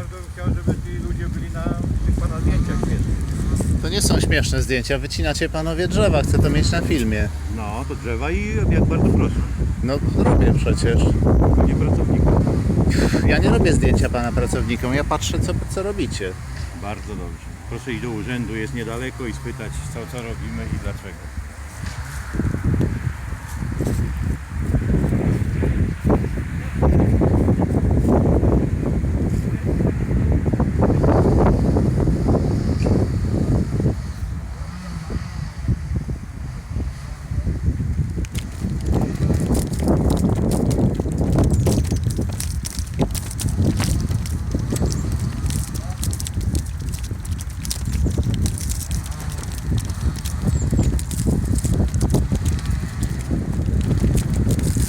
bardzo bym chciał, żeby ci ludzie byli na tych pana zdjęciach. To nie są śmieszne zdjęcia, wycinacie panowie drzewa, chcę to mieć na filmie. No, to drzewa i jak bardzo proszę. No robię przecież. Nie pracownikom. Ja nie robię zdjęcia pana pracownikom, ja patrzę co, co robicie. Bardzo dobrze. Proszę iść do urzędu, jest niedaleko i spytać co, co robimy i dlaczego.